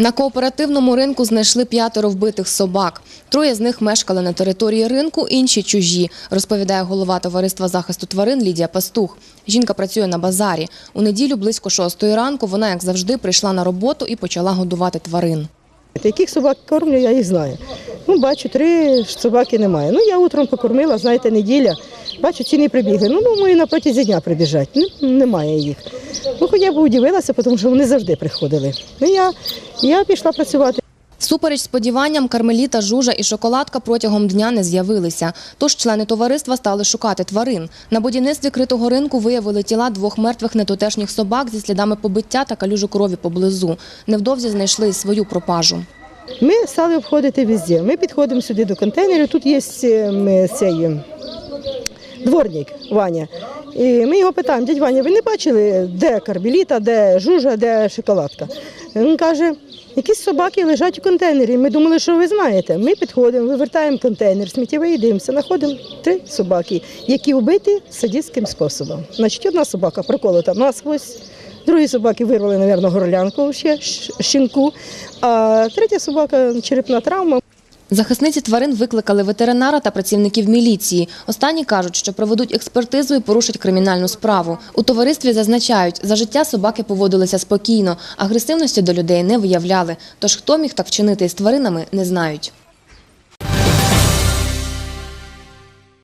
На кооперативному ринку знайшли п'ятеро вбитих собак. Троє з них мешкали на території ринку, інші чужі, розповідає голова товариства захисту тварин Лідія Пастух. Жінка працює на базарі. У неділю близько шостої ранку вона, як завжди, прийшла на роботу і почала годувати тварин. Яких собак кормлю, я їх знаю. Ну, бачу, три собаки немає. Ну, я утром покормила, знаєте, неділя. Бачу, ці не прибігли. Ну, думаю, на протязі дня прибіжать. Ну, немає їх. Ну, хоча б удивилася, тому що вони завжди приходили. Ну, я, я пішла працювати. Супереч сподіванням, Кармеліта, Жужа і Шоколадка протягом дня не з'явилися. Тож члени товариства стали шукати тварин. На будівництві критого ринку виявили тіла двох мертвих нетутешніх собак зі слідами побиття та калюжу крові поблизу. Невдовзі знайшли і свою пропажу. Ми стали обходити везде. Ми підходимо сюди до контейнерів. Тут є е, цей дворник Ваня. І ми його питаємо, дядь Ваня, ви не бачили, де карбіліта, де жужа, де шоколадка? Він каже, якісь собаки лежать у контейнері. Ми думали, що ви знаєте. Ми підходимо, вивертаємо контейнер, сміттєвий дивимося, знаходимо три собаки, які вбиті садистським способом. Значить, одна собака проколота насквозь, другі собаки вирвали, мабуть, горлянку ще щ- щінку, а третя собака черепна травма. Захисниці тварин викликали ветеринара та працівників міліції. Останні кажуть, що проведуть експертизу і порушать кримінальну справу. У товаристві зазначають, за життя собаки поводилися спокійно, агресивності до людей не виявляли. Тож хто міг так вчинити із тваринами, не знають.